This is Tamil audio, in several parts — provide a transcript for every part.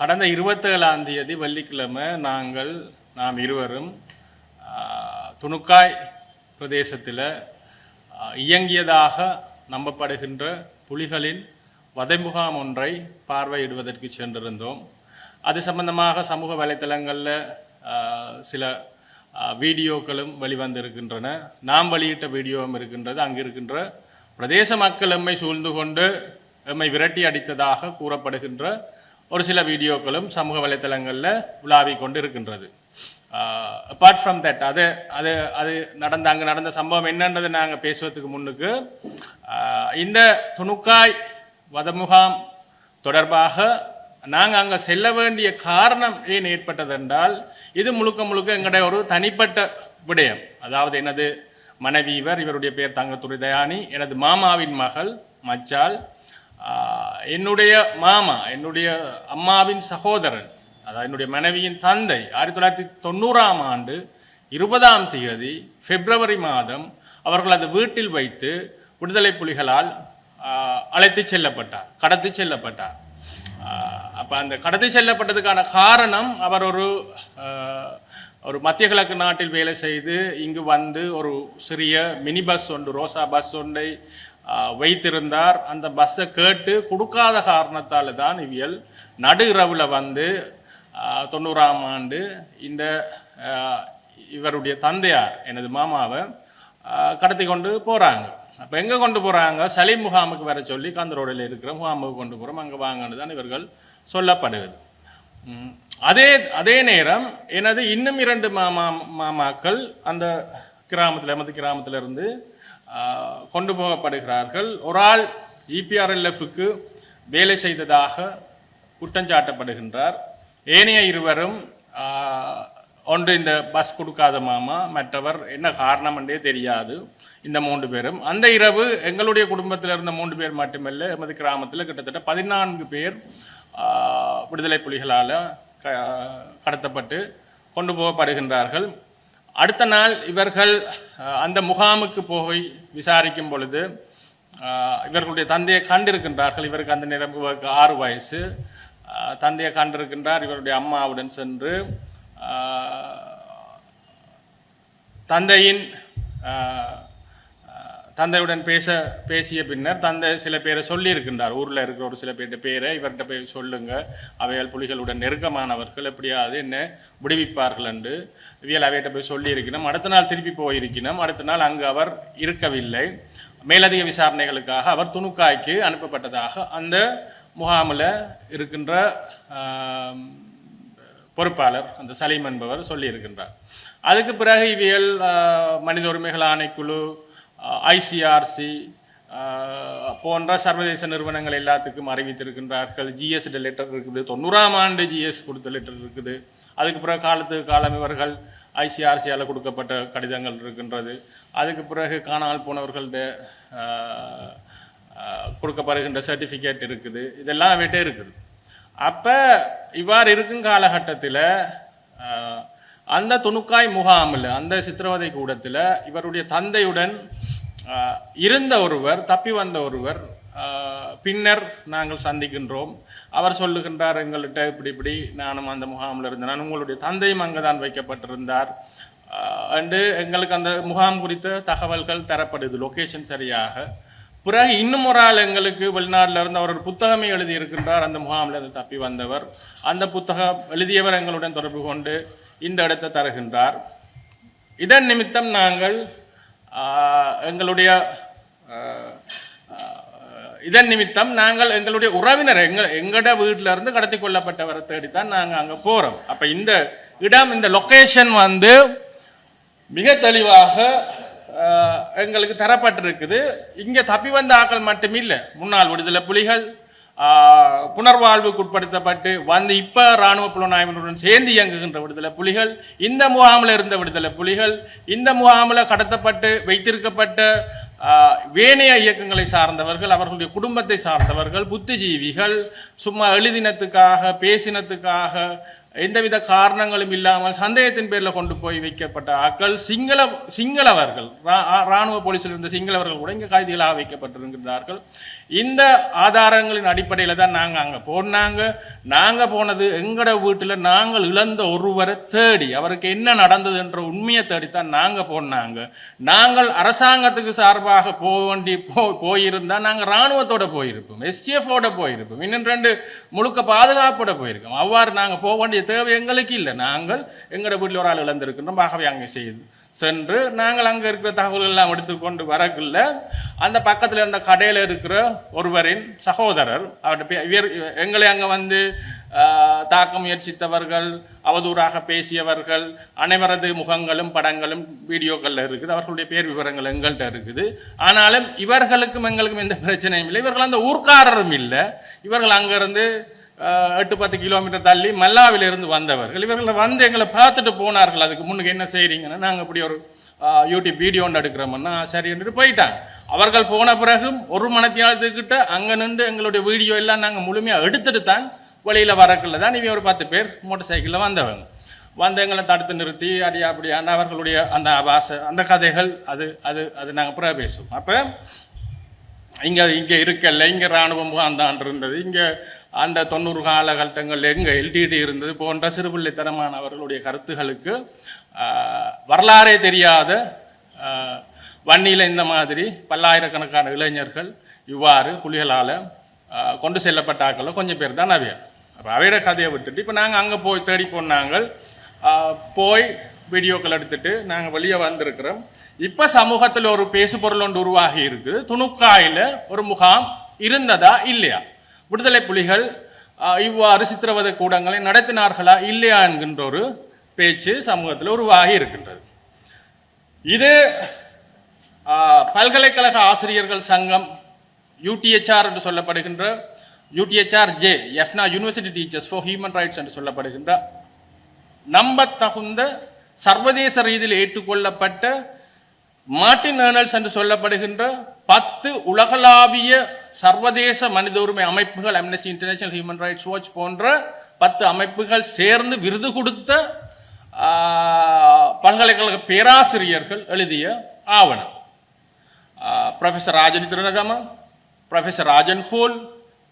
கடந்த இருபத்தேழாம் தேதி வெள்ளிக்கிழமை நாங்கள் நாம் இருவரும் துணுக்காய் பிரதேசத்தில் இயங்கியதாக நம்பப்படுகின்ற புலிகளின் வதைமுகாம் ஒன்றை பார்வையிடுவதற்கு சென்றிருந்தோம். அது சம்பந்தமாக சமூக வலைத்தளங்களில் சில வீடியோக்களும் வெளிவந்திருக்கின்றன. நாம் வெளியிட்ட வீடியோவும் இருக்கின்றது. அங்கு இருக்கின்ற பிரதேச மக்கள் எம்மை சூழ்ந்து கொண்டு எம்மை விரட்டி அடித்ததாக கூறப்படுகின்ற ஒரு சில வீடியோக்களும் சமூக வலைத்தளங்களில் உலாவிக் கொண்டு இருக்கின்றது அப்பார்ட் ஃப்ரம் தட் அது அது அது நடந்த அங்கே நடந்த சம்பவம் என்னன்றது நாங்கள் பேசுவதற்கு முன்னுக்கு இந்த துணுக்காய் வதமுகாம் தொடர்பாக நாங்கள் அங்கே செல்ல வேண்டிய காரணம் ஏன் ஏற்பட்டது என்றால் இது முழுக்க முழுக்க எங்களுடைய ஒரு தனிப்பட்ட விடயம். அதாவது எனது மனைவி இவர் இவருடைய பெயர் தங்கத்துறை தயானி எனது மாமாவின் மகள் மச்சால் என்னுடைய மாமா என்னுடைய அம்மாவின் சகோதரன் அதாவது என்னுடைய மனைவியின் தந்தை ஆயிரத்தி தொள்ளாயிரத்தி தொண்ணூறாம் ஆண்டு இருபதாம் தேதி பிப்ரவரி மாதம் அவர்கள் அது வீட்டில் வைத்து விடுதலை புலிகளால் அழைத்து அழைத்துச் செல்லப்பட்டார் கடத்தி செல்லப்பட்டார். அப்போ அப்ப அந்த கடத்தி செல்லப்பட்டதுக்கான காரணம் அவர் ஒரு ஒரு மத்திய கிழக்கு நாட்டில் வேலை செய்து இங்கு வந்து ஒரு சிறிய மினி பஸ் ஒன்று ரோசா பஸ் ஒன்றை வைத்திருந்தார். அந்த பஸ்ஸை கேட்டு கொடுக்காத காரணத்தால் தான் இவியல் நடு இரவில் வந்து தொண்ணூறாம் ஆண்டு இந்த இவருடைய தந்தையார் எனது மாமாவை கடத்தி கொண்டு போகிறாங்க அப்போ எங்கே கொண்டு போகிறாங்க சலீம் முகாமுக்கு வர சொல்லி கந்தரோடில் இருக்கிற முகாமுக்கு கொண்டு போகிறோம் அங்கே வாங்கன்னு தான் இவர்கள் சொல்லப்படுகிறது. அதே அதே நேரம் எனது இன்னும் இரண்டு மாமா மாமாக்கள் அந்த கிராமத்தில் எமது கிராமத்தில் இருந்து கொண்டு போகப்படுகிறார்கள். ஒரு ஆள் இபிஆர்எல்எஃப்க்கு வேலை செய்ததாக குற்றஞ்சாட்டப்படுகின்றார் ஏனைய இருவரும் ஒன்று இந்த பஸ் கொடுக்காத மாமா மற்றவர் என்ன காரணம் என்றே தெரியாது இந்த மூன்று பேரும். அந்த இரவு எங்களுடைய குடும்பத்தில் இருந்த மூன்று பேர் மட்டுமல்ல எமது கிராமத்தில் கிட்டத்தட்ட பதினான்கு பேர் விடுதலை புலிகளால் க கடத்தப்பட்டு கொண்டு போகப்படுகின்றார்கள். அடுத்த நாள் இவர்கள் அந்த முகாமுக்கு போய் விசாரிக்கும் பொழுது இவர்களுடைய தந்தையை கண்டிருக்கின்றார்கள். இவருக்கு அந்த நேரம் இவருக்கு ஆறு வயசு. தந்தையை கண்டிருக்கின்றார். இவருடைய அம்மாவுடன் சென்று தந்தையின் தந்தையுடன் பேச பேசிய பின்னர் தந்தை சில பேரை சொல்லியிருக்கின்றார். ஊரில் இருக்கிற ஒரு சில பேர்கிட்ட பேரை இவர்கிட்ட போய் சொல்லுங்க. அவையால் புலிகளுடன் நெருக்கமானவர்கள் எப்படியாவது என்ன விடுவிப்பார்கள் என்று இவியல் அவையிட்ட போய் சொல்லியிருக்கணும். அடுத்த நாள் திருப்பி போயிருக்கணும். அடுத்த நாள் அங்கு அவர் இருக்கவில்லை. மேலதிக விசாரணைகளுக்காக அவர் துணுக்காய்க்கு அனுப்பப்பட்டதாக அந்த முகாமில் இருக்கின்ற பொறுப்பாளர் அந்த சலீம் என்பவர் சொல்லியிருக்கின்றார். அதுக்கு பிறகு இவியல் மனித உரிமைகள் ஆணைக்குழு ஐசிஆர்சி போன்ற சர்வதேச நிறுவனங்கள் எல்லாத்துக்கும் அறிவித்திருக்கின்றார்கள். ஜிஎஸ் லெட்டர் இருக்குது. தொண்ணூறாம் ஆண்டு ஜிஎஸ் கொடுத்த லெட்டர் இருக்குது. அதுக்கு பிறகு காலத்துக்கு காலம் இவர்கள் ஐசிஆர்சியால் கொடுக்கப்பட்ட கடிதங்கள் இருக்கின்றது. அதுக்கு பிறகு காணாமல் போனவர்கள்ட கொடுக்கப்படுகின்ற சர்டிஃபிகேட் இருக்குது. இதெல்லாம் அவர்கிட்ட இருக்குது. அப்போ இவ்வாறு இருக்கும் காலகட்டத்தில் அந்த துணுக்காய் முகாமில் அந்த சித்திரவதை கூடத்தில் இவருடைய தந்தையுடன் இருந்த ஒருவர் தப்பி வந்த ஒருவர் பின்னர் நாங்கள் சந்திக்கின்றோம். அவர் சொல்லுகின்றார் எங்கள்கிட்ட இப்படி இப்படி நானும் அந்த முகாமில் இருந்தேன். உங்களுடைய தந்தையும் அங்கே தான் வைக்கப்பட்டிருந்தார் அண்டு எங்களுக்கு அந்த முகாம் குறித்த தகவல்கள் தரப்படுது லொக்கேஷன் சரியாக. பிறகு இன்னும் ஒரு ஆள் எங்களுக்கு வெளிநாட்டில் இருந்து அவர் ஒரு புத்தகமே எழுதி இருக்கின்றார் அந்த முகாமில் இருந்து தப்பி வந்தவர். அந்த புத்தகம் எழுதியவர் எங்களுடன் தொடர்பு கொண்டு இந்த இடத்தை தருகின்றார். இதன் நிமித்தம் நாங்கள் எங்களுடைய இதன் நிமித்தம் நாங்கள் எங்களுடைய உறவினர் எங்க எங்களோட வீட்டில இருந்து கடத்தி கொள்ளப்பட்டவரை தேடித்தான் நாங்கள் அங்கே போகிறோம் அப்போ இந்த இடம் இந்த லொக்கேஷன் வந்து மிக தெளிவாக எங்களுக்கு தரப்பட்டிருக்குது. இங்கே தப்பி வந்த ஆக்கள் மட்டுமில்லை. முன்னாள் விடுதலை புலிகள் புனர்வாழ்வுக்குட்படுத்தப்பட்டு புனர்வாழ்வுக்கு உட்படுத்தப்பட்டு வந்து இப்போ இராணுவ புலனாய்வினுடன் சேர்ந்து இயங்குகின்ற விடுதலை புலிகள் இந்த முகாமில் இருந்த விடுதலை புலிகள் இந்த முகாமில் கடத்தப்பட்டு வைத்திருக்கப்பட்ட வேணைய இயக்கங்களை சார்ந்தவர்கள் அவர்களுடைய குடும்பத்தை சார்ந்தவர்கள் புத்திஜீவிகள் சும்மா எழுதினத்துக்காக பேசினத்துக்காக எந்தவித காரணங்களும் இல்லாமல் சந்தேகத்தின் பேரில் கொண்டு போய் வைக்கப்பட்ட ஆக்கள் சிங்கள சிங்களவர்கள் ரா- ராணுவ போலீஸில் இருந்த சிங்களவர்கள் கூட இங்கே கைதிகளாக வைக்கப்பட்டிருக்கின்றார்கள். இந்த ஆதாரங்களின் அடிப்படையில் தான் நாங்கள் அங்கே போனாங்க. நாங்கள் போனது எங்களோட வீட்டில் நாங்கள் இழந்த ஒருவரை தேடி அவருக்கு என்ன நடந்தது என்ற உண்மையை தேடித்தான் நாங்கள் போனாங்க. நாங்கள் அரசாங்கத்துக்கு சார்பாக போக வேண்டி போ போயிருந்தால் நாங்கள் ராணுவத்தோட போயிருப்போம் எஸ்டிஎஃபோட போயிருப்போம் இன்னும் ரெண்டு முழுக்க பாதுகாப்போட போயிருக்கோம். அவ்வாறு நாங்கள் போக வேண்டிய தேவை எங்களுக்கு இல்லை. நாங்கள் எங்களோட வீட்டில் ஒரு ஆள் இழந்திருக்கின்றோம். ஆகவே அங்கே செய்யுது சென்று நாங்கள் அங்கே இருக்கிற தகவல்கள் எல்லாம் எடுத்துக்கொண்டு வரக்குள்ள அந்த பக்கத்தில் இருந்த கடையில் இருக்கிற ஒருவரின் சகோதரர் அவருடைய எங்களை அங்கே வந்து தாக்க முயற்சித்தவர்கள் அவதூறாக பேசியவர்கள் அனைவரது முகங்களும் படங்களும் வீடியோக்களில் இருக்குது. அவர்களுடைய பேர் விவரங்கள் எங்கள்கிட்ட இருக்குது. ஆனாலும் இவர்களுக்கும் எங்களுக்கும் எந்த பிரச்சனையும் இல்லை. இவர்கள் அந்த ஊர்க்காரரும் இல்லை. இவர்கள் அங்கிருந்து எட்டு பத்து கிலோமீட்டர் தள்ளி மல்லாவில இருந்து வந்தவர்கள். இவர்கள் வந்து எங்களை பார்த்துட்டு போனார்கள். அதுக்கு முன்னுக்கு என்ன செய்கிறீங்கன்னா நாங்கள் இப்படி ஒரு யூடியூப் வீடியோ ஒன்று எடுக்கிறோம்னா சரின்ட்டு போயிட்டாங்க. அவர்கள் போன பிறகும் ஒரு மணத்தியாலத்துக்கிட்ட அங்கே நின்று எங்களுடைய வீடியோ எல்லாம் நாங்கள் முழுமையாக எடுத்துட்டு தான் வழியில் வரக்குள்ள தான் இவங்க ஒரு பத்து பேர் மோட்டர் சைக்கிளில் வந்தவங்க. வந்து எங்களை தடுத்து நிறுத்தி அடி அப்படியான அவர்களுடைய அந்த வாசை அந்த கதைகள் அது அது அது நாங்கள் பிறகு பேசுவோம் அப்போ இங்கே இங்கே இருக்கல்ல இருக்கல இங்க ராணுவ அந்த இருந்தது. இங்கே அந்த தொண்ணூறு காலகட்டங்கள் எங்கே எல்டிடி இருந்தது போன்ற சிறுபிள்ளைத்தனமானவர்களுடைய கருத்துகளுக்கு வரலாறே தெரியாத வன்னியில் இந்த மாதிரி பல்லாயிரக்கணக்கான இளைஞர்கள் இவ்வாறு புலிகளால் கொண்டு செல்லப்பட்ட கொஞ்சம் பேர் தான் அவையர் அப்போ அவையோட கதையை விட்டுட்டு இப்போ நாங்கள் அங்கே போய் தேடி போனாங்க போய் வீடியோக்கள் எடுத்துட்டு நாங்கள் வெளியே வந்திருக்கிறோம். இப்போ சமூகத்தில் ஒரு பேசுபொருள் ஒன்று உருவாகி இருக்குது. துணுக்காயில் ஒரு முகாம் இருந்ததா இல்லையா? விடுதலை புலிகள் இவ்வாறு சித்திரவதை கூடங்களை நடத்தினார்களா இல்லையா என்கின்ற ஒரு பேச்சு சமூகத்தில் உருவாகி இருக்கின்றது. இது பல்கலைக்கழக ஆசிரியர்கள் சங்கம் யூடிஎச்ஆர் என்று சொல்லப்படுகின்ற UTHR J எஃப்னா university teachers for human rights என்று சொல்லப்படுகின்ற நம்பத்தகுந்த சர்வதேச ரீதியில் ஏற்றுக்கொள்ளப்பட்ட மார்டின் ஏர்னல்ஸ் என்று சொல்லப்படுகின்ற பத்து உலகளாவிய சர்வதேச மனித உரிமை அமைப்புகள் Amnesty International Human Rights Watch போன்ற பத்து அமைப்புகள் சேர்ந்து விருது கொடுத்த பல்கலைக்கழக பேராசிரியர்கள் எழுதிய ஆவணம். Professor Rajan Thiranagama professor Rajan Hoole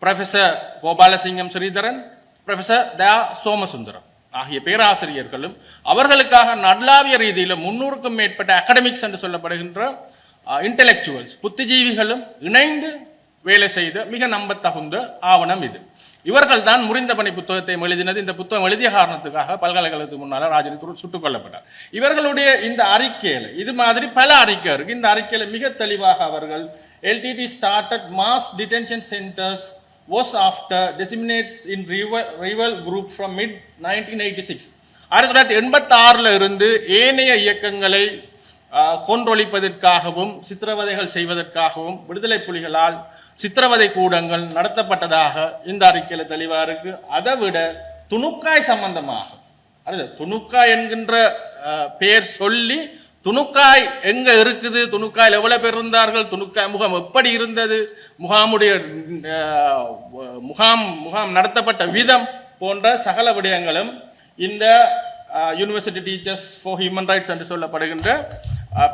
professor Gopalasingham Sritharan professor Daya Somasundaram ஆகிய பேராசிரியர்களும் அவர்களுக்காக நல்லாவிய ரீதியில் முன்னூறுக்கும் மேற்பட்ட அகடமிக்ஸ் என்று சொல்லப்படுகின்ற இன்டெலெக்சுவல்ஸ் புத்திஜீவிகளும் இணைந்து வேலை செய்த மிக நம்பத்தகுந்த ஆவணம் இது. இவர்கள் தான் முறிந்த பணி புத்தகத்தை எழுதினது. இந்த புத்தகம் எழுதிய காரணத்துக்காக பல்கலைக்கழகத்துக்கு முன்னால ராஜன் சுட்டுக் கொல்லப்பட்டார். இவர்களுடைய இந்த அறிக்கையில் இது மாதிரி பல அறிக்கை இருக்கு. இந்த அறிக்கையில் மிக தெளிவாக அவர்கள் LTTE started mass detention centres was after disseminate in rival rival group from mid nineteen eighty six. ஆயிரத்தி தொள்ளாயிரத்தி எண்பத்தி ஆறில் இருந்து ஏனைய இயக்கங்களை கொன்றொழிப்பதற்காகவும் சித்திரவதைகள் செய்வதற்காகவும் விடுதலை புலிகளால் சித்திரவதை கூடங்கள் நடத்தப்பட்டதாக இந்த அறிக்கையில் தெளிவா இருக்கு. அதை விட துணுக்காய் சம்பந்தமாக அது துணுக்காய் என்கின்ற பெயர் சொல்லி துணுக்காய் எங்க இருக்குது துணுக்காயில் எவ்வளவு பேர் இருந்தார்கள் துணுக்காய் முகாம் எப்படி இருந்தது முகாமுடைய முகாம் முகாம் நடத்தப்பட்ட விதம் போன்ற சகல விடயங்களும் இந்த university teachers for human rights என்று சொல்லப்படுகின்ற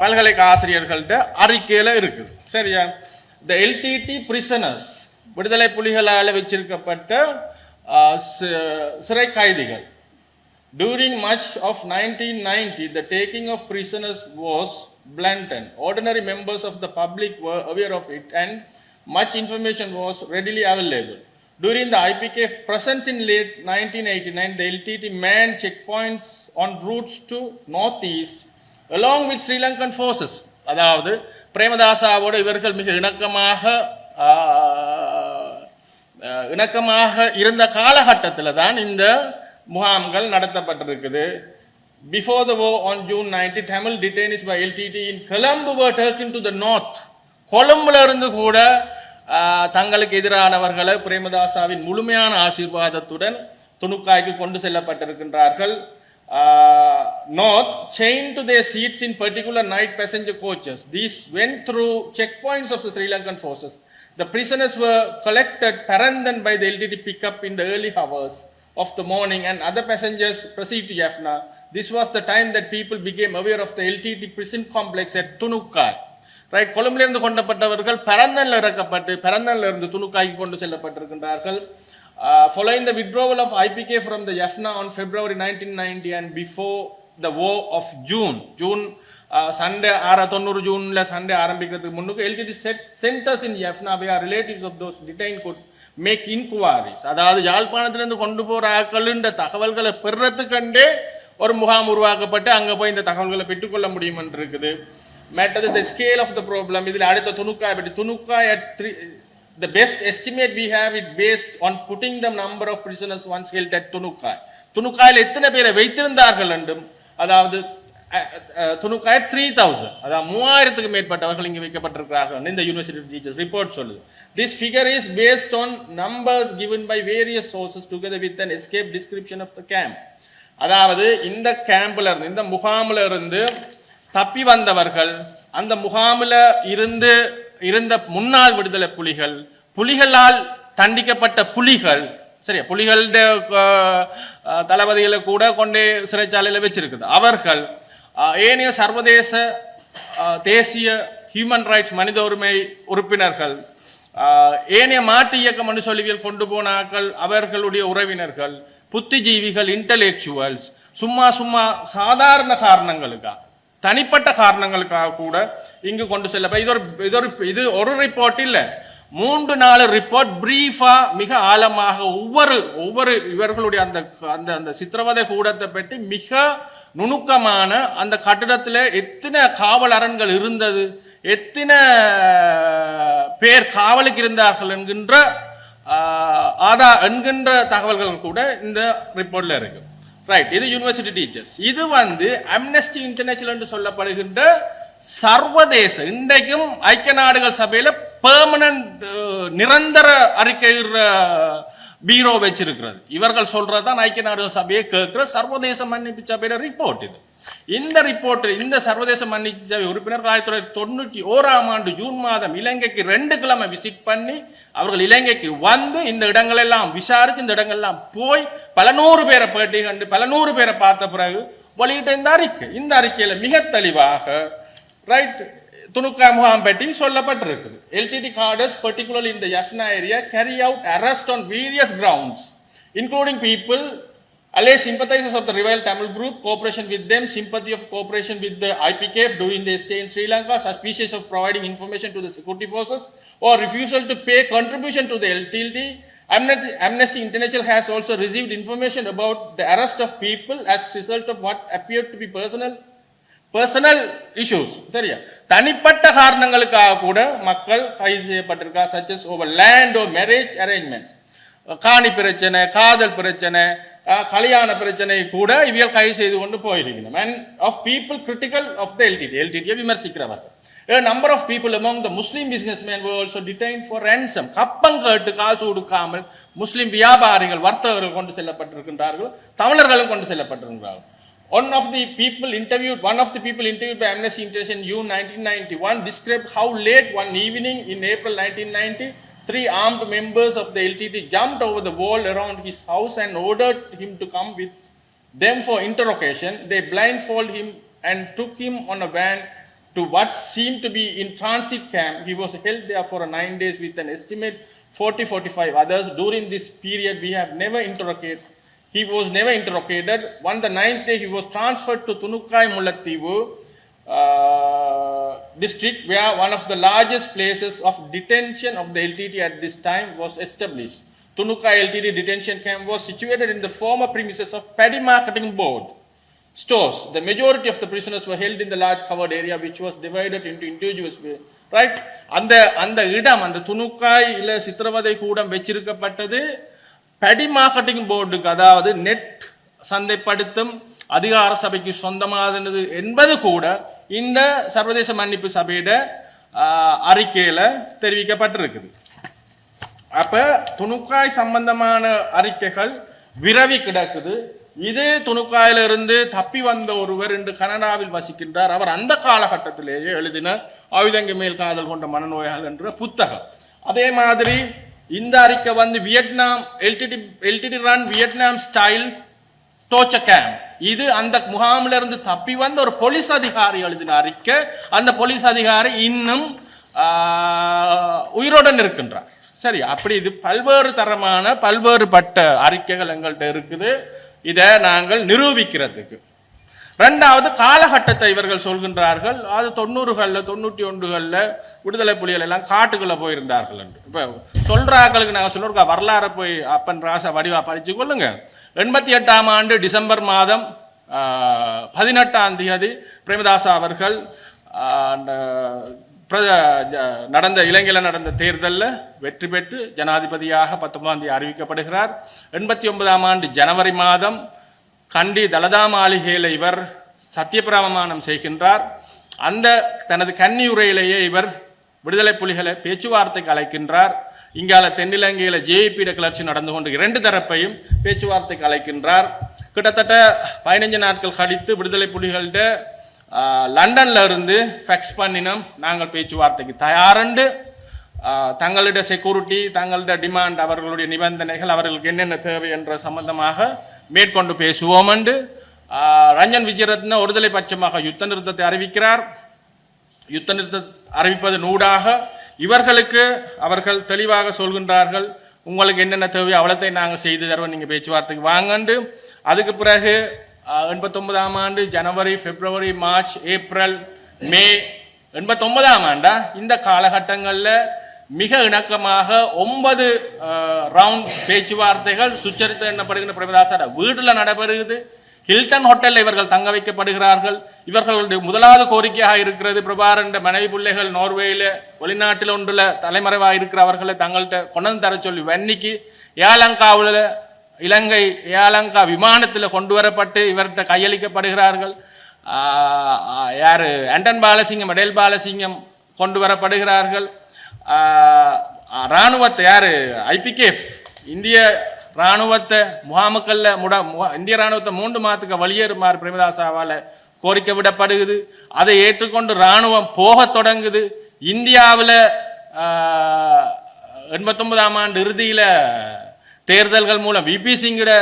பல்கலைக்கழக ஆசிரியர்கள்ட்ட அறிக்கையில் இருக்குது சரியா த எல்டிடி பிரிசனர்ஸ் விடுதலை புலிகளால் வச்சிருக்கப்பட்ட சிறை கைதிகள் During much of 1990, the taking of prisoners was blatant. Ordinary members of the public were aware of it, and much information was readily available. During the IPK presence in late 1989, the LTT manned checkpoints on routes to northeast along with Sri Lankan forces. அதாவது பிரேமதாசாவோட இவர்கள் மிக இணக்கமாக இணக்கமாக இருந்த காலகட்டத்தில் தான் இந்த முகாம்கள் நடத்தப்பட்டிருக்குது before the war on June ninety Tamil detainees by LTTE in Colombo were take to the north கொழும்புல இருந்து கூட தங்களுக்கு எதிரானவர்களை பிரேமதாசாவின் முழுமையான ஆசீர்வாதத்துடன் துணுக்காய்க்கு கொண்டு செல்லப்பட்டிருக்கின்றார்கள் north chained to their seats in particular night passenger coaches these went through checkpoints of the Sri Lankan forces the prisoners were collected Parandan by the LTT pickup in the early hours of the morning and other passengers proceed to Jaffna. This was the time that people became aware of the LTT prison complex at Tunukai. Right கொழும்பிலிருந்து கொண்டப்பட்டவர்கள் பரந்தன்ல இறக்கப்பட்டு பரந்தன்ல இருந்து துணுக்காக்கி கொண்டு செல்லப்பட்டிருக்கின்றார்கள். Uh, following the withdrawal of IPK from the Jaffna on February 1990 and before the war of June June Sunday ஆற தொண்ணூறு ஜூன்ல சண்டே ஆரம்பிக்கிறதுக்கு முன்னுக்கு LTTE centres in Jaffna where relatives of those detain could make inquiries அதாவது யாழ்ப்பாணத்திலிருந்து கொண்டு போற ஆக்கள்ன்ற தகவல்களை பெறத்துக்கண்டே ஒரு முகாம் உருவாக்கப்பட்டு அங்க போய் இந்த தகவல்களை பெற்றுக்கொள்ள முடியும் என்று இருக்குது மேட்டது the scale of the problem இதுல அடுத்த துணுக்காய் பற்றி Thunukkai at three the best estimate we have it based on putting the number of prisoners once held at Thunukkai துணுக்காயில் எத்தனை பேரை வைத்திருந்தார்கள் என்றும் அதாவது அஹ், துணுக்காய் த்ரீ தௌசண்ட் அதாவது மூவாயிரத்துக்கு மேற்பட்டவர்கள் இங்கே வைக்கப்பட்டிருக்கிறார்கள் இந்த யூனிவர்சிட்டி டீச்சர்ஸ் ரிப்போர்ட் சொல்லுது. This figure is based on numbers given by various sources together with an escape description of the camp அதாவது இந்த கேம்ப்ல இருந்து இந்த முகாமில் இருந்து தப்பி வந்தவர்கள் அந்த முகாமில் இருந்து இருந்த முன்னாள் விடுதலை புலிகள் புலிகளால் தண்டிக்கப்பட்ட புலிகள் சரியா? புலிகளுடைய தளபதிகளை கூட கொண்டே சிறைச்சாலையில் வச்சிருக்குது. அவர்கள் ஏனைய சர்வதேச தேசிய ஹியூமன் ரைட்ஸ் மனித உரிமை உறுப்பினர்கள் ஏனைய மாட்டு இயக்க மனுஷொலிவியல் கொண்டு போன ஆக்கள் அவர்களுடைய உறவினர்கள் புத்திஜீவிகள் இன்டலெக்சுவல்ஸ் சும்மா சும்மா சாதாரண காரணங்களுக்காக தனிப்பட்ட காரணங்களுக்காக கூட இங்கு கொண்டு செல்ல இது ஒரு இது ஒரு இது ஒரு ரிப்போர்ட் இல்லை. மூன்று நாலு ரிப்போர்ட் பிரீஃபா மிக ஆழமாக ஒவ்வொரு ஒவ்வொரு இவர்களுடைய அந்த அந்த அந்த சித்திரவதை கூடத்தை பற்றி மிக நுணுக்கமான அந்த கட்டிடத்தில் எத்தனை காவல் அரண்கள் இருந்தது எத்தனை பேர் காவலுக்கு இருந்தார்கள் என்கின்ற ஆதா என்கின்ற தகவல்கள் கூட இந்த ரிப்போர்ட்ல இருக்கு. ரைட் இது யூனிவர்சிட்டி டீச்சர்ஸ் இது வந்து அம்னஸ்டி இன்டர்நேஷனல் என்று சொல்லப்படுகின்ற சர்வதேச இன்றைக்கும் ஐக்கிய நாடுகள் சபையில பெர்மனன்ட் நிரந்தர அறிக்கையிடுற பீரோ வச்சிருக்கிறது. இவர்கள் சொல்றதுதான் ஐக்கிய நாடுகள் சபையை கேட்கிற சர்வதேச மன்னிப்பு சபையில ரிப்போர்ட் இது. இந்த ரிப்போர்ட் இந்த சர்வதேச மன்னிப்பு உறுப்பினர் ஆயிரத்தி தொள்ளாயிரத்தி தொண்ணூற்றி ஓராம் ஆண்டு ஜூன் மாதம் இலங்கைக்கு ரெண்டு கிழமை விசிட் பண்ணி அவர்கள் இலங்கைக்கு வந்து இந்த இடங்களெல்லாம் விசாரித்து இந்த இடங்கள் எல்லாம் போய் பல நூறு பேரை பேட்டி கண்டு பல நூறு பேரை பார்த்த பிறகு வெளியிட்ட இந்த அறிக்கை. இந்த அறிக்கையில் மிக தெளிவாக ரைட் துணுக்கா முகாம் பற்றி சொல்லப்பட்டிருக்குது. எல்டிடி கார்டர்ஸ் பர்டிகுலர் இந்த Jaffna Jaffna area carry out arrest on various grounds including people alleged sympathizers of the rival Tamil group, cooperation with them, sympathy of cooperation with the IPKF during their stay in Sri Lanka, suspicious of providing information to the security forces, or refusal to pay contribution to the LTLT. Amnesty, Amnesty International has also received information about the arrest of people as result of what appeared to be personal personal issues சரியா தனிப்பட்ட காரணங்களுக்காக கூட மக்கள் கைது செய்யப்பட்டிருக்கா such as over land or marriage arrangements காணி பிரச்சனை காதல் பிரச்சனை அஹ், கல்யாண பிரச்சனை கூட இவியல் கைது செய்து கொண்டு போயிருக்கணும் and of people critical of the LTTE எல்டிடியை விமர்சிக்கிறவர்கள் A number of people among the Muslim businessmen were also detained for ransom. கப்பம் கேட்டு காசு கொடுக்காமல் முஸ்லிம் வியாபாரிகள் வர்த்தகர்கள் கொண்டு செல்லப்பட்டிருக்கின்றார்கள் தமிழர்களும் கொண்டு செல்லப்பட்டிருக்கிறார்கள் One of the people interviewed, one of the people interviewed by Amnesty International in June 1991 described how late one evening in April 1990, three armed members of the LTT jumped over the wall around his house and ordered him to come with them for interrogation. They blindfolded him and took him on a van to what seemed to be in transit camp. He was held there for nine days with an estimate 40 45 others. During this period, we have never interrogated. He was never interrogated. On the ninth day, he was transferred to Tunukai Mulattivu uh, district, where one of the largest places of detention of the LTT at this time was established. Tunuka LTT detention camp was situated in the former premises of Paddy Marketing Board stores. The majority of the prisoners were held in the large covered area, which was divided into individuals. Right? அந்த அந்த இடம் அந்த துணுக்காய் இல்ல சித்திரவதை கூடம் வச்சிருக்கப்பட்டது படி மார்க்கெட்டிங் போர்டுக்கு அதாவது நெட் சந்தைப்படுத்தும் அதிகார சபைக்கு சொந்தமானது என்பது கூட இந்த சர்வதேச மன்னிப்பு சபையிட ஆஹ், அறிக்கையில தெரிவிக்கப்பட்டிருக்குது. அப்ப துணுக்காய் சம்பந்தமான அறிக்கைகள் விரவி கிடக்குது. இது துணுக்காயில இருந்து தப்பி வந்த ஒருவர் இன்று கனடாவில் வசிக்கின்றார். அவர் அந்த காலகட்டத்திலேயே எழுதின ஆயுதங்க மேல் காதல் கொண்ட மனநோயால் என்ற புத்தகம். அதே மாதிரி இந்த அறிக்கை வந்து Vietnam LTTE LTTE run Vietnam style torture camp இது அந்த முகாமில இருந்து தப்பி வந்த ஒரு போலீஸ் அதிகாரி எழுதின அறிக்கை. அந்த போலீஸ் அதிகாரி இன்னும் உயிருடன் இருக்கின்றார். சரி அப்படி இது பல்வேறு தரமான பல்வேறு பட்ட அறிக்கைகள் எங்கள்கிட்ட இருக்குது. இதை நாங்கள் நிரூபிக்கிறதுக்கு. ரெண்டாவது காலகட்டத்தை இவர்கள் சொல்கின்றார்கள். அது தொண்ணூறுகளில் தொண்ணூற்றி ஒன்றுகளில் விடுதலை புலிகள் எல்லாம் காட்டுக்குள்ளே போயிருந்தார்கள் என்று. இப்போ சொல்றாங்களுக்கு நாங்கள் சொல்லிருக்கோம் வரலாறு போய் அப்பன் ராசா வடிவா படிச்சு கொள்ளுங்க. எண்பத்தி எட்டாம் ஆண்டு டிசம்பர் மாதம் பதினெட்டாம் தேதி பிரேமதாசா அவர்கள் அந்த ஜ- நடந்த இலங்கையில் நடந்த தேர்தலில் வெற்றி பெற்று ஜனாதிபதியாக பத்தொன்பதாம் தேதி அறிவிக்கப்படுகிறார். எண்பத்தி ஒன்பதாம் ஆண்டு ஜனவரி மாதம் கண்டி தலதா மாளிகையில் இவர் சத்தியப்பிரமாணம் செய்கின்றார். அந்த தனது கன்னியுரையிலேயே இவர் விடுதலை புலிகளை பேச்சுவார்த்தைக்கு அழைக்கின்றார். இங்கால தென்னிலங்கையில் ஜேபிட கிளர்ச்சி நடந்து கொண்டு இரண்டு தரப்பையும் பேச்சுவார்த்தைக்கு அழைக்கின்றார். கிட்டத்தட்ட பதினஞ்சு நாட்கள் கழித்து விடுதலை புலிகள்கிட்ட லண்டன்ல இருந்து ஃபெக்ஸ் பண்ணினோம் நாங்கள் பேச்சுவார்த்தைக்கு தயாரண்டு ஆஹ், தங்களுடைய செக்யூரிட்டி தங்களுடைய டிமாண்ட் அவர்களுடைய நிபந்தனைகள் அவர்களுக்கு என்னென்ன தேவை என்ற சம்பந்தமாக மேற்கொண்டு பேசுவோம் என்று ரஞ்சன் விஜயரத்ன ஒருதலை பட்சமாக யுத்த நிறுத்தத்தை அறிவிக்கிறார். யுத்த நிறுத்த அறிவிப்பதன் ஊடாக இவர்களுக்கு அவர்கள் தெளிவாக சொல்கின்றார்கள். உங்களுக்கு என்னென்ன தேவையோ அவ்வளத்தை நாங்கள் செய்து தருவோம். நீங்கள் பேச்சுவார்த்தைக்கு வாங்கண்டு. அதுக்கு பிறகு எண்பத்தொன்பதாம் ஆண்டு ஜனவரி பிப்ரவரி மார்ச் ஏப்ரல் மே எண்பத்தொன்பதாம் ஆண்டா. இந்த காலகட்டங்களில் மிக இணக்கமாக ஒன்பது ரவுண்ட் பேச்சுவார்த்தைகள் சுச்சரித்த என்னப்படுகின்ற பிரபதாசோட வீட்டில் நடைபெறுகிறது. ஹில்டன் ஹோட்டலில் இவர்கள் தங்க வைக்கப்படுகிறார்கள். இவர்களுடைய முதலாவது கோரிக்கையாக இருக்கிறது பிரபாரன் மனைவி பிள்ளைகள் நோர்வேயில் வெளிநாட்டில் ஒன்றுள்ள தலைமறைவாக இருக்கிற அவர்களை தங்கள்கிட்ட கொண்டு வந்து தர சொல்லி வன்னிக்கு ஏலங்காவில் இலங்கை ஏலங்கா விமானத்தில் கொண்டு வரப்பட்டு இவர்கிட்ட கையளிக்கப்படுகிறார்கள். யார்? அண்டன் ஆண்டன் பாலசிங்கம் எடேல் பாலசிங்கம் கொண்டு வரப்படுகிறார்கள். இராணுவத்தை யார்? ராணுவத்தை ஐபிகேஃப் இந்திய ராணுவத்தை முகாமுக்கல்ல முட இந்திய ராணுவத்தை மூன்று மாதத்துக்கு வெளியேறுமாறு பிரேமதாசாவால் கோரிக்கை விடப்படுகிறது. அதை ஏற்றுக்கொண்டு ராணுவம் போகத் தொடங்குது. இந்தியாவில் எண்பத்தொன்பதாம் ஆண்டு இறுதியில் தேர்தல்கள் மூலம் விபி சிங்கிட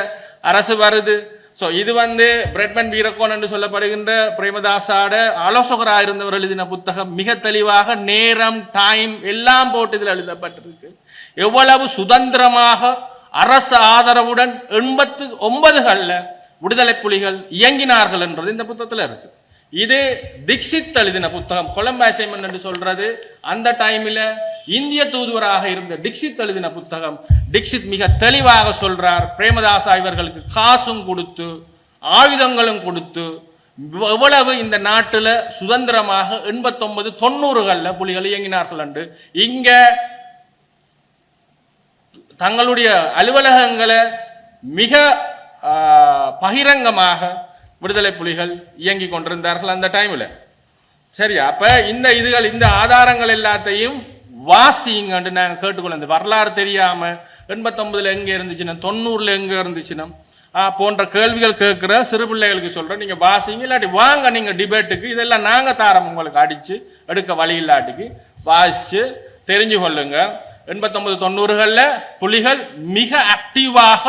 அரசு வருது. ஸோ இது வந்து பிரெட்மன் வீரக்கோன் என்று சொல்லப்படுகின்ற பிரேமதாசாட ஆலோசகராக இருந்தவர் எழுதின புத்தகம். மிக தெளிவாக நேரம் டைம் எல்லாம் போட்டு இதில் எழுதப்பட்டிருக்கு. எவ்வளவு சுதந்திரமாக அரசு ஆதரவுடன் எண்பத்து ஒன்பதுகளில் விடுதலை புலிகள் இயங்கினார்கள் என்றது இந்த புத்தகத்தில் இருக்கு. இது தீக்ஷித் எழுதின புத்தகம். கொலம்பு என்று சொல்றது. அந்த டைமில் இந்திய தூதுவராக இருந்த டிக்ஷித் எழுதின புத்தகம். டிக்ஷித் மிக தெளிவாக சொல்றார். பிரேமதாசா இவர்களுக்கு காசும் கொடுத்து ஆயுதங்களும் கொடுத்து எவ்வளவு இந்த நாட்டில் சுதந்திரமாக எண்பத்தொன்பது தொண்ணூறுகளில் புலிகள் இயங்கினார்கள் என்று. இங்க தங்களுடைய அலுவலகங்களை மிக பகிரங்கமாக விடுதலை புலிகள் இயங்கி கொண்டிருந்தார்கள் அந்த டைம்ல சரி அப்ப இந்த இதுகள் இந்த ஆதாரங்கள் எல்லாத்தையும் வாசிங்கன்னு நாங்கள் கேட்டுக்கொள்ள இந்த வரலாறு தெரியாம எண்பத்தொன்பதுல எங்க இருந்துச்சுன்னா தொண்ணூறுல எங்க இருந்துச்சுன்னா போன்ற கேள்விகள் கேட்கிற சிறு பிள்ளைகளுக்கு சொல்றேன். நீங்க வாசிங்க இல்லாட்டி வாங்க நீங்க டிபேட்டுக்கு இதெல்லாம் நாங்க தாரம் உங்களுக்கு அடிச்சு எடுக்க வழி இல்லாட்டிக்கு வாசிச்சு தெரிஞ்சு கொள்ளுங்க எண்பத்தொன்பது தொண்ணூறுகளில் புலிகள் மிக ஆக்டிவாக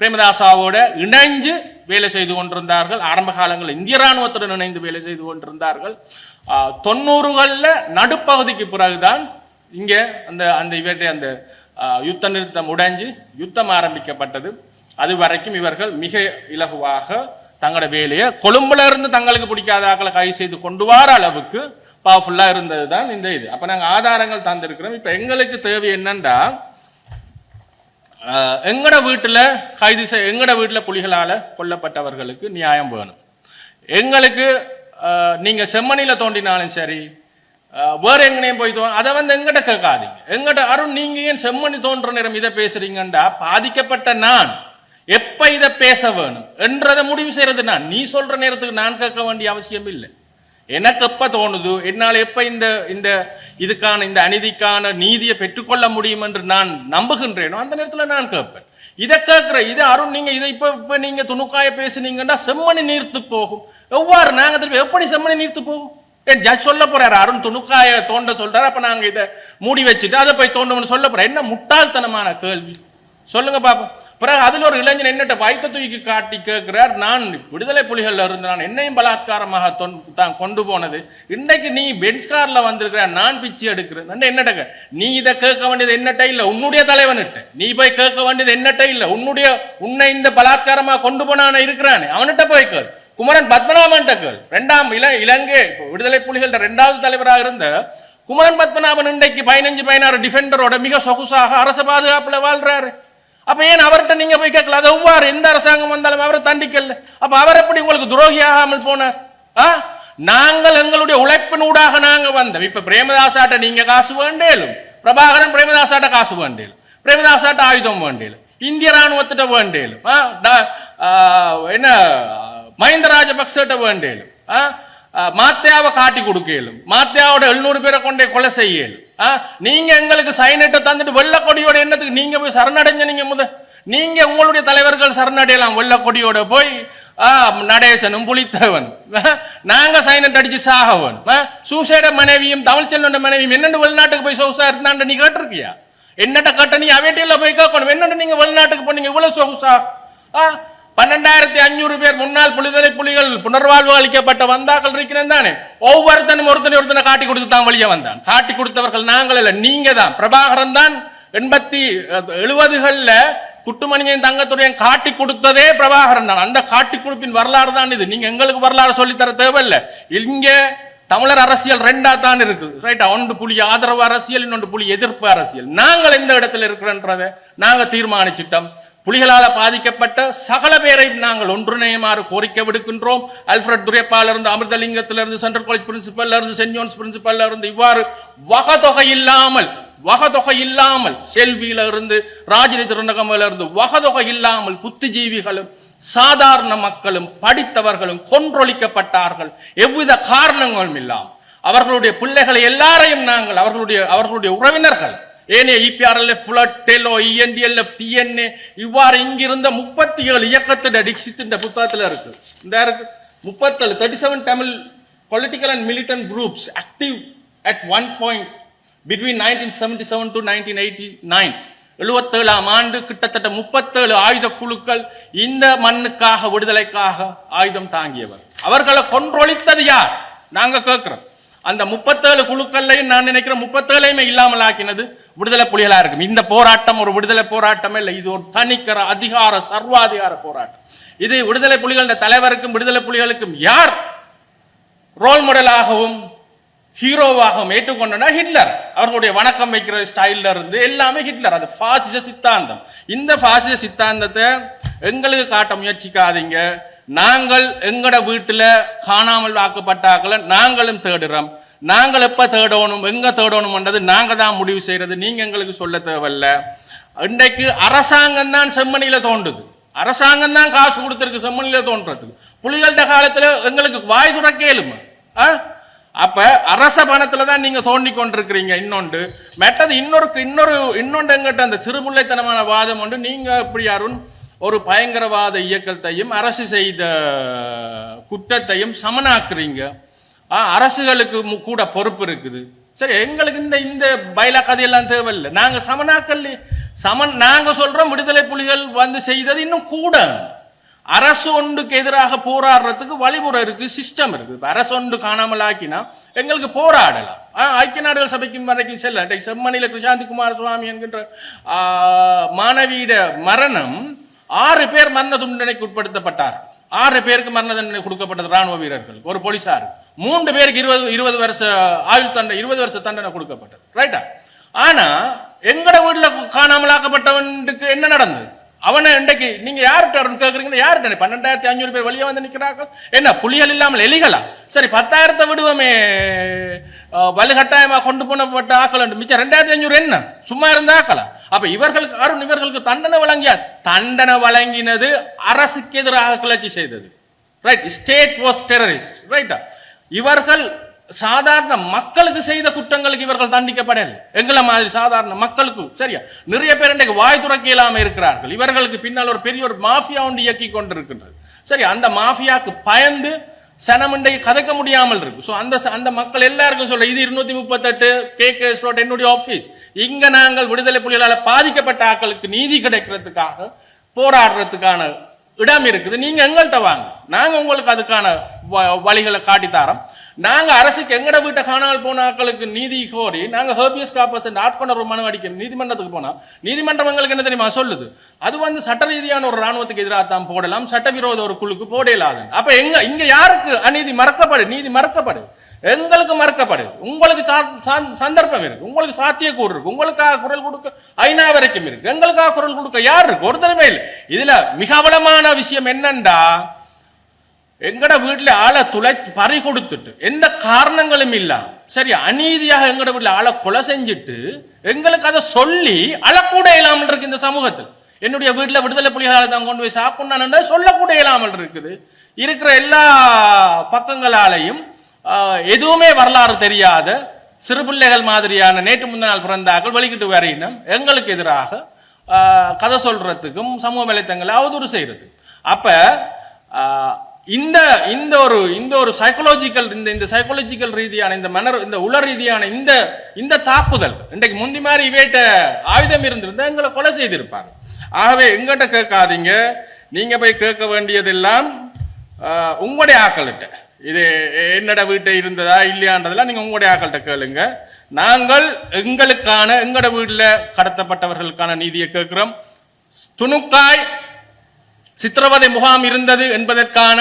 பிரேமதாசாவோட இணைஞ்சு வேலை செய்து கொண்டிருந்தார்கள். ஆரம்ப காலங்களில் இந்திய ராணுவத்துடன் இணைந்து வேலை செய்து கொண்டிருந்தார்கள். தொண்ணூறுகளில் நடுப்பகுதிக்கு பிறகுதான் இங்கே அந்த அந்த இவற்றை அந்த யுத்த நிறுத்தம் உடைஞ்சு யுத்தம் ஆரம்பிக்கப்பட்டது. அது வரைக்கும் இவர்கள் மிக இலகுவாக தங்களோட வேலையை கொழும்புல இருந்து தங்களுக்கு பிடிக்காத ஆக்களை கை செய்து கொண்டு வர அளவுக்கு பவர்ஃபுல்லாக இருந்தது தான் இந்த இது. அப்போ நாங்கள் ஆதாரங்கள் தந்திருக்கிறோம். இப்போ எங்களுக்கு தேவை என்னன்னா எங்களோட எங்கட கைது செய் எங்கட வீட்டில் புலிகளால் கொல்லப்பட்டவர்களுக்கு நியாயம் வேணும். எங்களுக்கு நீங்கள் செம்மணியில் தோண்டினாலும் சரி வேறு வேற எங்கனையும் போய் தோ- அதை வந்து எங்கிட்ட கேட்காதீங்க. எங்கிட்ட அருண் நீங்க ஏன் செம்மணி தோன்ற நேரம் இதை பேசுறீங்கண்டா? பாதிக்கப்பட்ட நான். எப்ப இதை பேச வேணும்? என்றதை முடிவு செய்யறது நான். நீ சொல்ற நேரத்துக்கு நான் கேட்க வேண்டிய அவசியம் இல்லை எனக்கு எப்ப தோணுது? என்னால் எப்ப இந்த இந்த இதுக்கான இந்த அநீதிக்கான நீதியை பெற்றுக்கொள்ள முடியும் என்று நான் நம்புகின்றேனோ அந்த நேரத்தில் நான் கேட்பேன். இதை கேட்குற இது அருண் நீங்க இதை இப்ப இப்ப நீங்க துணுக்காய பேசுனீங்கன்னா செம்மணி நீர்த்து போகும். எவ்வாறு நாங்க திருப்பி எப்படி செம்மணி நீர்த்து போகும்? ஏன் ஜட்ஜ் சொல்ல போறாரு அருண் துணுக்காய தோண்ட சொல்றாரு அப்ப நாங்க இதை மூடி வச்சுட்டு அதை போய் தோண்டணும்னு சொல்ல போறேன் என்ன முட்டாள்தனமான கேள்வி. சொல்லுங்க பாப்போம். பிறகு அதில் ஒரு இளைஞன் என்னட்ட வயிற்ற தூக்கி காட்டி கேட்கிறார் நான் விடுதலை புலிகளில் இருந்து நான் என்னையும் பலாத்காரமாக தொன்- தான் கொண்டு போனது. இன்னைக்கு நீ பென்ஸ்காரில் வந்திருக்கிற நான் பிச்சு எடுக்கிறேன். என்னட்ட நீ இதை கேட்க வேண்டியது என்னட்ட இல்லை உன்னுடைய தலைவன்கிட்ட. நீ போய் கேட்க வேண்டியது என்னட்ட இல்லை உன்னுடைய உன்னை இந்த பலாத்காரமாக கொண்டு போனான இருக்கிறானே. அவன்கிட்ட போய் கேள். குமரன் பத்மநாபன் கேள். ரெண்டாம் இல இலங்கை விடுதலை புலிகள ரெண்டாவது தலைவராக இருந்த குமரன் பத்மநாபன் இன்றைக்கு பதினஞ்சு பதினாறு டிஃபெண்டரோட மிக சொகுசாக அரசு பாதுகாப்பில் வாழ்றாரு. அப்ப ஏன் அவர்கிட்ட நீங்க போய் கேட்கல அது ஒவ்வாறு எந்த அரசாங்கம் வந்தாலும் அவரை தண்டிக்கல அப்ப அவர் எப்படி உங்களுக்கு துரோகியாகாமல் போனார் ஆ? நாங்கள் எங்களுடைய உழைப்பினூடாக நாங்க வந்தோம் இப்ப பிரேமதாசாட்ட நீங்க காசு வேண்டேலும் பிரபாகரன் பிரேமதாசாட்ட காசு வேண்டேலும் பிரேமதாசாட்ட ஆயுதம் வேண்டேலும் இந்திய ராணுவத்திட்ட வேண்டேலும் ஆ? ட- என்ன மஹிந்த ராஜபக்சட்ட வேண்டேலும் ஆ? மாத்தியாவை காட்டி கொடுக்கலும் மாத்தியாவோட எழுநூறு பேரை கொண்டே கொலை செய்யலும் நீங்க எங்களுக்கு சைனட்டை தந்துட்டு வெள்ளை கொடியோட என்னத்துக்கு நீங்க போய் சரணடைஞ்ச நீங்க முத. நீங்க உங்களுடைய தலைவர்கள் சரணடையலாம். வெள்ளை கொடியோட போய் ஆ, நடேசனும் புலித்தேவன். நாங்க சைனட் அடிச்சு சாகவன். சூசைட மனைவியும் தமிழ்ச்செல்வன் மனைவியும் என்னென்னு வெளிநாட்டுக்கு போய் சொகுசா இருந்தாண்டு நீ கேட்டிருக்கியா? என்னட்ட கட்ட நீ அவேட்டியில் போய் கேட்கணும். என்னென்னு நீங்க வெளிநாட்டுக்கு போனீங்க? இவ்வளவு சொகுசா? ஆ, பன்னெண்டாயிரத்தி அஞ்சூறு பேர் முன்னாள் புலிதலை புலிகள் புனர்வாழ்வு அளிக்கப்பட்ட வந்தாக்கள் இருக்கிறேன் தானே. ஒவ்வொருத்தனும் ஒருத்தனை ஒருத்தனை காட்டி கொடுத்து தான் வெளியே வந்தான். காட்டி கொடுத்தவர்கள் நாங்கள் இல்லை நீங்க தான். பிரபாகரன் தான் எண்பத்தி எழுபதுகள்ல குட்டுமணியன் தங்கத்துறையன் காட்டி கொடுத்ததே பிரபாகரன் தான். அந்த காட்டி கொடுப்பின் வரலாறு தான் இது. நீங்க எங்களுக்கு வரலாறு சொல்லித்தர தேவையில்லை. இங்க தமிழர் அரசியல் ரெண்டா தான் இருக்குது. ரைட்டா? ஒன்று புலி ஆதரவு அரசியல் இன்னொன்று புலி எதிர்ப்பு அரசியல். நாங்கள் எந்த இடத்துல இருக்கிறோன்றதை நாங்கள் தீர்மானிச்சிட்டோம். புலிகளால் பாதிக்கப்பட்ட சகல பேரை நாங்கள் ஒன்றிணையுமாறு கோரிக்கை விடுக்கின்றோம். அல்ஃபிரட் துரைப்பாலிருந்து அமிர்தலிங்கத்திலிருந்து சென்ட்ரல் காலேஜ் பிரின்சிபல்ல இருந்து சென்ட் ஜோன்ஸ் பிரின்சிபல்ல இருந்து இவ்வாறு வகதொகை இல்லாமல் வகதொகை இல்லாமல் செல்வியில இருந்து ராஜினி திருநகமில இருந்து வகதொகை இல்லாமல் புத்திஜீவிகளும் சாதாரண மக்களும் படித்தவர்களும் கொன்றொழிக்கப்பட்டார்கள். எவ்வித காரணங்களும் இல்லாமல். அவர்களுடைய பிள்ளைகளை எல்லாரையும் நாங்கள் அவர்களுடைய அவர்களுடைய உறவினர்கள் ஏனைய EPRLF PLOTE TELO ENDLF TNA இவ்வாறு இங்கிருந்த முப்பத்தி ஏழு இயக்கத்தின் டிக்சித்தின் புத்தகத்தில் இருக்கு. இந்த இருக்கு. முப்பத்தேழு thirty seven Tamil political and militant groups active at one point between nineteen seventy seven to nineteen eighty nine எழுபத்தேழாம் ஆண்டு கிட்டத்தட்ட முப்பத்தேழு ஆயுத குழுக்கள் இந்த மண்ணுக்காக விடுதலைக்காக ஆயுதம் தாங்கியவர். அவர்களை கொன்றொழித்தது யார்? நாங்க கேட்கிறோம் அந்த முப்பத்தேழு குழுக்கள்லையும் நான் நினைக்கிறேன் முப்பத்தேழையுமே இல்லாமல் ஆக்கினது விடுதலை புலிகளாக இருக்கும். இந்த போராட்டம் ஒரு விடுதலை போராட்டமே இல்லை. இது ஒரு தனிக்கர அதிகார சர்வாதிகார போராட்டம். இது விடுதலை புலிகளின் தலைவருக்கும் விடுதலை புலிகளுக்கும் யார் ரோல் மாடலாகவும் ஹீரோவாகவும் ஏற்றுக்கொண்டனா ஹிட்லர். அவர்களுடைய வணக்கம் வைக்கிற ஸ்டைல்ல இருந்து எல்லாமே ஹிட்லர். அது பாசிச சித்தாந்தம். இந்த பாசிச சித்தாந்தத்தை எங்களுக்கு காட்ட முயற்சிக்காதீங்க. நாங்கள் எங்கட வீட்டில் காணாமல் ஆக்கப்பட்டாக்களை நாங்களும் தேடுறோம். நாங்கள் எப்போ தேடணும் எங்கே தேடணும்ன்றது நாங்கள் தான் முடிவு செய்கிறது நீங்கள் எங்களுக்கு சொல்ல தேவையில்ல. இன்றைக்கு அரசாங்கம் தான் செம்மணியில் தோன்றுது. அரசாங்கம் தான் காசு கொடுத்துருக்கு செம்மணியில் தோன்றதுக்கு. புலிகள்ட காலத்தில் எங்களுக்கு வாய் துறக்க இயலுமா? ஆ? அப்ப அரச பணத்துல தான் நீங்க தோண்டி கொண்டிருக்கிறீங்க. இன்னொன்று மெட்டது இன்னொரு இன்னொரு இன்னொன்று எங்கிட்ட அந்த சிறுபிள்ளைத்தனமான வாதம் ஒன்று நீங்க இப்படி அருண்? ஒரு பயங்கரவாத இயக்கத்தையும் அரசு செய்த குற்றத்தையும் சமனாக்குறீங்க. அரசுகளுக்கு கூட பொறுப்பு இருக்குது. சரி எங்களுக்கு இந்த இந்த பயிலா கதையெல்லாம் தேவையில்லை. நாங்கள் சமனாக்கல் சமன் நாங்கள் சொல்றோம் விடுதலை புலிகள் வந்து செய்தது இன்னும் கூட. அரசு ஒன்றுக்கு எதிராக போராடுறதுக்கு வழிமுறை இருக்கு சிஸ்டம் இருக்கு. அரசு ஒன்று காணாமல் ஆக்கினா எங்களுக்கு போராடலாம். ஐக்கிய நாடுகள் சபைக்கும் வரைக்கும் செல்ல செம்மணியில் செம்மணியில கிருஷாந்தி குமார சுவாமி என்கின்ற மாணவியிட மரணம் ஆறு பேர் மரண தண்டனைக்கு உட்படுத்தப்பட்டார். ஆறு பேருக்கு மரண தண்டனை கொடுக்கப்பட்டது ராணுவ வீரர்கள். ஒரு போலீசார். மூன்று பேருக்கு இருபது இருபது வருஷ ஆயுள் தண்டனை இருபது வருஷ தண்டனை கொடுக்கப்பட்டது. ரைட்டா ஆனா எங்கட வீட்டுல காணாமலாக்கப்பட்டவனுக்கு என்ன நடந்தது? அவனை இன்றைக்கு நீங்க யார்கிட்ட கேக்குறீங்க? யார்கிட்ட? பன்னெண்டாயிரத்தி அஞ்சூறு பேர் வெளியே வந்து நிக்கிறாங்க என்ன புலிகள் இல்லாமல் எலிகளா? சரி பத்தாயிரத்தை விடுவோமே. அஹ், கொண்டு போனப்பட்ட ஆக்கள் மிச்சம் ரெண்டாயிரத்தி அஞ்சூறு என்ன? சும்மா இருந்த ஆக்கலாம் அப்ப இவர்களுக்கு அருண் இவர்களுக்கு தண்டனை வழங்கியார் தண்டனை வழங்கினது அரசுக்கு எதிராக கிளர்ச்சி செய்தது. ரைட் ஸ்டேட் வாஸ் டெரரிஸ்ட் ரைட்டா இவர்கள் சாதாரண மக்களுக்கு செய்த குற்றங்களுக்கு இவர்கள் தண்டிக்கப்படல. எங்களை மாதிரி சாதாரண மக்களுக்கு. சரியா? நிறைய பேர் இன்றைக்கு வாய் துறக்க இல்லாம இருக்கிறார்கள். இவர்களுக்கு பின்னால் ஒரு பெரிய ஒரு மாஃபியா ஒன்று இயக்கி கொண்டிருக்கின்றது. சரி அந்த மாஃபியாக்கு பயந்து சனம் இன்றைக்கு கதைக்க முடியாமல் இருக்கு ஸோ அந்த ச- அந்த மக்கள் எல்லாருக்கும் சொல்ற இது இருநூத்தி முப்பத்தெட்டு கே கே ரோட் என்னுடைய ஆஃபீஸ் இங்க நாங்கள் விடுதலை புலிகளால் பாதிக்கப்பட்ட ஆக்களுக்கு நீதி கிடைக்கிறதுக்காக போராடுறதுக்கான இடம் இருக்குது. நீங்க எங்கள்கிட்ட வாங்க. நாங்க உங்களுக்கு அதுக்கான வ- வழிகளை காட்டி தரோம் நாங்க அரசுக்கு எங்கட வீட்டை காணாமல் போன ஆட்களுக்கு நீதி கோரி நாங்க ஹேபியஸ் காப்பஸ் ஆட்கொணர்வு மனு அடிக்க நீதிமன்றத்துக்கு போனா நீதிமன்றம் எங்களுக்கு என்ன தெரியுமா சொல்லுது? அது வந்து சட்ட ரீதியான ஒரு ராணுவத்துக்கு எதிராக தான் போடலாம் சட்டவிரோத ஒரு குழுக்கு போடலாது. அப்ப எங்க இங்க யாருக்கு அநீதி மறக்கப்படு நீதி மறக்கப்படு? எங்களுக்கு மறக்கப்படு. உங்களுக்கு சந்தர்ப்பம் இருக்கு உங்களுக்கு சாத்தியக்கூறு இருக்கு உங்களுக்காக குரல் கொடுக்க ஐநா வரைக்கும் இருக்கு. எங்களுக்காக குரல் கொடுக்க யார் இருக்கு? ஒருத்தருமே இல்லை. இதுல மிக அவலமான விஷயம் என்னண்டா? எங்கட வீட்டுல ஆளை துளை பறி கொடுத்துட்டு எந்த காரணங்களும் இல்ல சரி அநீதியாக எங்கட வீட்டுல ஆளை கொலை செஞ்சுட்டு எங்களுக்கு அதை சொல்லி அழக்கூட இல்லாமல் இருக்கு இந்த சமூகத்தில். என்னுடைய வீட்டுல விடுதலை புலிகளால் தான் கொண்டு போய் சாப்பிடணும் சொல்லக்கூட இல்லாமல் இருக்குது. இருக்கிற எல்லா பக்கங்களாலையும் எதுவுமே வரலாறு தெரியாத சிறு பிள்ளைகள் மாதிரியான நேற்று முந்தின நாள் பிறந்தாக்கள் வெளிக்கிட்டு வரையினம் எங்களுக்கு எதிராக கதை சொல்றதுக்கும் சமூக வலைத்தங்களை அவதூறு செய்யறது. அப்ப இந்த இந்த ஒரு இந்த ஒரு சைக்கலாஜிக்கல் இந்த இந்த சைக்கலாஜிக்கல் ரீதியான இந்த மன இந்த உள ரீதியான இந்த இந்த தாக்குதல் இன்றைக்கு முந்தி மாதிரி இவேட்ட ஆயுதம் இருந்திருந்தா எங்களை கொலை செய்திருப்பாங்க. ஆகவே எங்கிட்ட கேட்காதீங்க. நீங்க போய் கேட்க வேண்டியதெல்லாம் உங்களுடைய ஆக்கள்கிட்ட. இது என்னோட வீட்டை இருந்ததா இல்லையான்றதெல்லாம் நீங்க உங்களுடைய ஆக்கள்கிட்ட கேளுங்க. நாங்கள் எங்களுக்கான எங்களோட வீட்டில் கடத்தப்பட்டவர்களுக்கான நீதியை கேட்கிறோம். துணுக்காய் சித்திரவதை முகாம் இருந்தது என்பதற்கான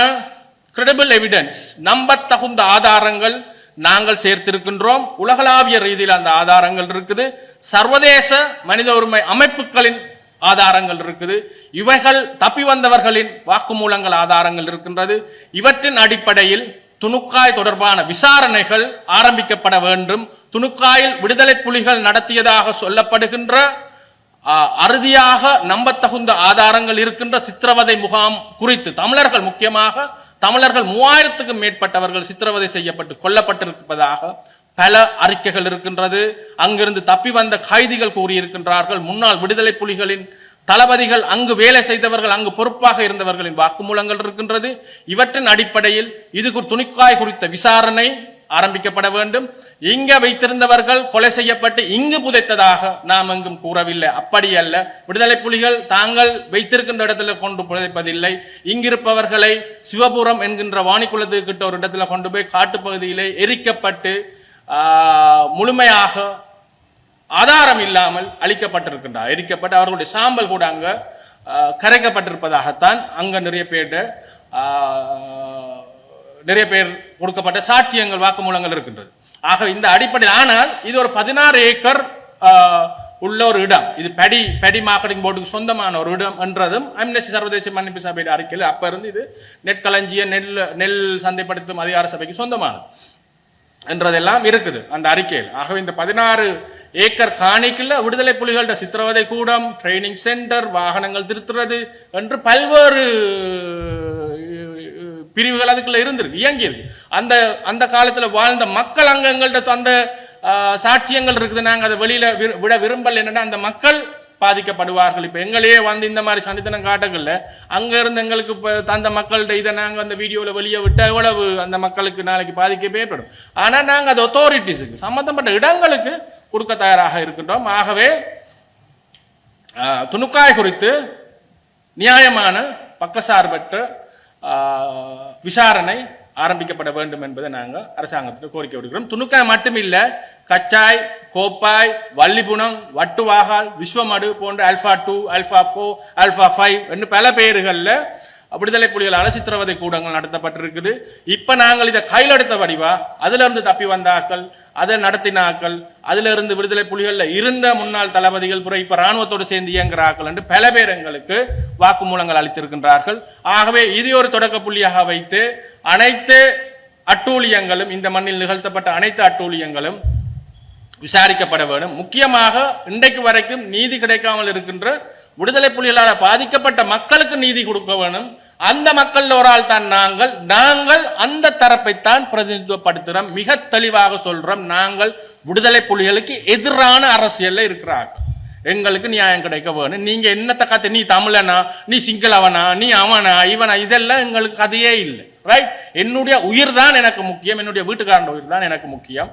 கிரெடிபிள் எவிடன்ஸ் நம்பத்தகுந்த ஆதாரங்கள் நாங்கள் சேர்த்திருக்கின்றோம். உலகளாவிய ரீதியில் அந்த ஆதாரங்கள் இருக்குது. சர்வதேச மனித உரிமை அமைப்புகளின் ஆதாரங்கள் இருக்குது. இவைகள் தப்பி வந்தவர்களின் வாக்குமூலங்கள் ஆதாரங்கள் இருக்கின்றது. இவற்றின் அடிப்படையில் துணுக்காய் தொடர்பான விசாரணைகள் ஆரம்பிக்கப்பட வேண்டும். துணுக்காயில் விடுதலை புலிகள் நடத்தியதாக சொல்லப்படுகின்ற அறுதியாக நம்பத்தகுந்த ஆதாரங்கள் இருக்கின்ற சித்திரவதை முகாம் குறித்து தமிழர்கள் முக்கியமாக தமிழர்கள் மூவாயிரத்துக்கும் மேற்பட்டவர்கள் சித்திரவதை செய்யப்பட்டு கொல்லப்பட்டிருப்பதாக பல அறிக்கைகள் இருக்கின்றது. அங்கிருந்து தப்பி வந்த கைதிகள் கூறியிருக்கின்றார்கள். முன்னாள் விடுதலை புலிகளின் தளபதிகள் அங்கு வேலை செய்தவர்கள் அங்கு பொறுப்பாக இருந்தவர்களின் வாக்குமூலங்கள் இருக்கின்றது. இவற்றின் அடிப்படையில் இது துணிக்காய் குறித்த விசாரணை ஆரம்பிக்கப்பட வேண்டும். இங்க வைத்திருந்தவர்கள் கொலை செய்யப்பட்டு இங்கு புதைத்ததாக நாம் எங்கும் கூறவில்லை. அப்படி அல்ல. விடுதலை புலிகள் தாங்கள் வைத்திருக்கின்ற இடத்துல கொண்டு புதைப்பதில்லை. இங்கிருப்பவர்களை சிவபுரம் என்கின்ற வாணிக்குளத்துக்கு கிட்ட ஒரு இடத்துல கொண்டு போய் காட்டுப்பகுதியிலே எரிக்கப்பட்டு முழுமையாக ஆதாரம் இல்லாமல் அளிக்கப்பட்டிருக்கின்றார் எரிக்கப்பட்டு அவர்களுடைய சாம்பல் கூட அங்க கரைக்கப்பட்டிருப்பதாகத்தான் அங்க நிறைய பேர் நிறைய பேர் கொடுக்கப்பட்ட சாட்சியங்கள் வாக்குமூலங்கள் இருக்கின்றது. ஆக இந்த அடிப்படையில் ஆனால் இது ஒரு பதினாறு ஏக்கர் உள்ள ஒரு இடம். இது படி படி மார்க்கெட்டிங் போர்டுக்கு சொந்தமான ஒரு இடம் என்றதும் அம்னஸ்டி சர்வதேச மன்னிப்பு சபையின் அறிக்கையில் அப்ப இருந்து இது நெற்களஞ்சிய நெல் நெல் சந்தைப்படுத்தும் அதிகார சபைக்கு சொந்தமானது என்றதெல்லாம் இருக்குது அந்த அறிக்கையில். ஆகவே இந்த பதினாறு ஏக்கர் காணிக்குள்ள விடுதலை புலிகள்கிட்ட சித்திரவதை கூடம் ட்ரைனிங் சென்டர் வாகனங்கள் திருத்துறது என்று பல்வேறு பிரிவுகள் அதுக்குள்ள இருந்திருக்கு இயங்கியிருக்கு. அந்த அந்த காலத்தில் வாழ்ந்த மக்கள் அங்க எங்கள்கிட்ட அந்த சாட்சியங்கள் இருக்குது. நாங்கள் அதை வெளியில விட விரும்பல். என்னன்னா அந்த மக்கள் பாதிக்கப்படுவார்கள். இப்போ எங்களையே வந்து இந்த மாதிரி சனித்தனம் காட்டங்கள்ல அங்க இருந்து எங்களுக்கு இப்போ தந்த மக்கள்கிட்ட இதை நாங்கள் அந்த வீடியோவில் வெளியே விட்டு எவ்வளவு அந்த மக்களுக்கு நாளைக்கு பாதிக்க ஏற்படும் ஆனால் நாங்கள் அது அத்தாரிட்டிஸுக்கு சம்மந்தப்பட்ட இடங்களுக்கு கொடுக்க தயாராக இருக்கின்றோம். ஆகவே துணுக்காய் குறித்து நியாயமான பக்கசார்பற்ற விசாரணை ஆரம்பிக்கப்பட வேண்டும் என்பதை நாங்கள் அரசாங்கத்துக்கு கோரிக்கை விடுக்கிறோம். துணுக்காய் மட்டுமில்ல கச்சாய் கோப்பாய் வள்ளிபுணம் வட்டுவாகால் விஸ்வமடு போன்ற alpha two alpha four alpha five என்று பல பெயர்களில் விடுதலை புலிகளால் சித்திரவதை கூடங்கள் நடத்தப்பட்டிருக்குது. இப்போ நாங்கள் இதை கையில் எடுத்த வடிவா? அதிலிருந்து தப்பி வந்த ஆக்கள் அதை நடத்தினாக்கள் ஆக்கள் அதிலிருந்து விடுதலை புலிகளில் இருந்த முன்னாள் தளபதிகள் புற இப்போ ராணுவத்தோடு சேர்ந்து இயங்குறாக்கள் என்று பல பேர் எங்களுக்கு வாக்குமூலங்கள் அளித்திருக்கின்றார்கள். ஆகவே இது ஒரு தொடக்க புள்ளியாக வைத்து அனைத்து அட்டூழியங்களும் இந்த மண்ணில் நிகழ்த்தப்பட்ட அனைத்து அட்டூழியங்களும் விசாரிக்கப்பட வேண்டும். முக்கியமாக இன்றைக்கு வரைக்கும் நீதி கிடைக்காமல் இருக்கின்ற விடுதலை புலிகளால் பாதிக்கப்பட்ட மக்களுக்கு நீதி கொடுக்க வேணும். அந்த மக்கள் ஒரு ஆள் தான் நாங்கள். நாங்கள் அந்த தரப்பைத்தான் பிரதிநிதித்துவப்படுத்துகிறோம் மிக தெளிவாக சொல்றோம். நாங்கள் விடுதலை புலிகளுக்கு எதிரான அரசியல்ல இருக்கிறார்கள். எங்களுக்கு நியாயம் கிடைக்க வேணும். நீங்க என்னத்த கதை நீ தமிழனா நீ சிங்களவனா நீ அவனா இவனா இதெல்லாம் எங்களுக்கு கதையே இல்லை. ரைட் என்னுடைய உயிர் தான் எனக்கு முக்கியம். என்னுடைய வீட்டுக்காரன் உயிர் தான் எனக்கு முக்கியம்.